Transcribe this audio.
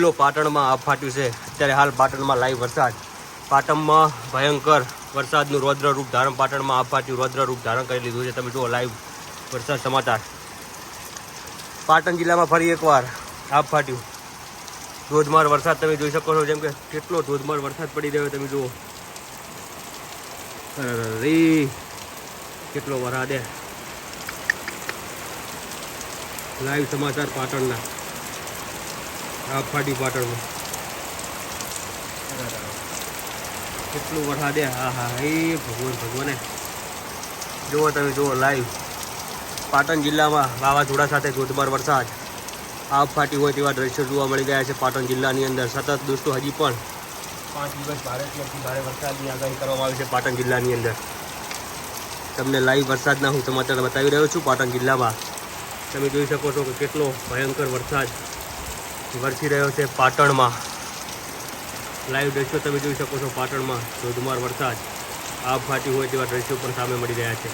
પેલો પાટણમાં આપ ફાટ્યું છે. અત્યારે હાલ પાટણમાં લાઈવ વરસાદ. પાટણમાં ભયંકર વરસાદનું રૌદ્ર રૂપ ધારણ પાટણમાં આપ ફાટ્યું રૌદ્ર રૂપ ધારણ કરી લીધું છે. તમે જુઓ લાઈવ વરસાદ સમાચાર. પાટણ જિલ્લામાં ફરી એકવાર આપ ફાટ્યું. ધોધમાર વરસાદ તમે જોઈ શકો છો. જેમ કે કેટલો ધોધમાર વરસાદ પડી રહ્યો તમે જુઓ. અરે, કેટલો વરાદે લાઈવ સમાચાર પાટણના. આપ ફાટી પાટણમાં. કેટલું વરસાદ હે, હા એ ભગવાન, ભગવાને. જુઓ તમે, જુઓ લાઈવ પાટણ જિલ્લામાં વાવાઝોડા સાથે ધોધમાર વરસાદ. આપ ફાટી હોય તેવા દ્રશ્યો જોવા મળી રહ્યા છે પાટણ જિલ્લાની અંદર. સતત દોસ્તો, હજી પણ પાંચ દિવસ ભારેથી ભારે વરસાદની આગાહી કરવામાં આવી છે પાટણ જિલ્લાની અંદર. તમને લાઈવ વરસાદના હું સમાચાર બતાવી રહ્યો છું પાટણ જિલ્લામાં. તમે જોઈ શકો છો કે કેટલો ભયંકર વરસાદ વરસી રહ્યો છે પાટણમાં. લાઈવ દ્રશ્યો તમે જોઈ શકો છો પાટણમાં. ધોધમાર વરસાદ આપ ફાટી હોય તેવા દ્રશ્યો પણ સામે મળી રહ્યા છે.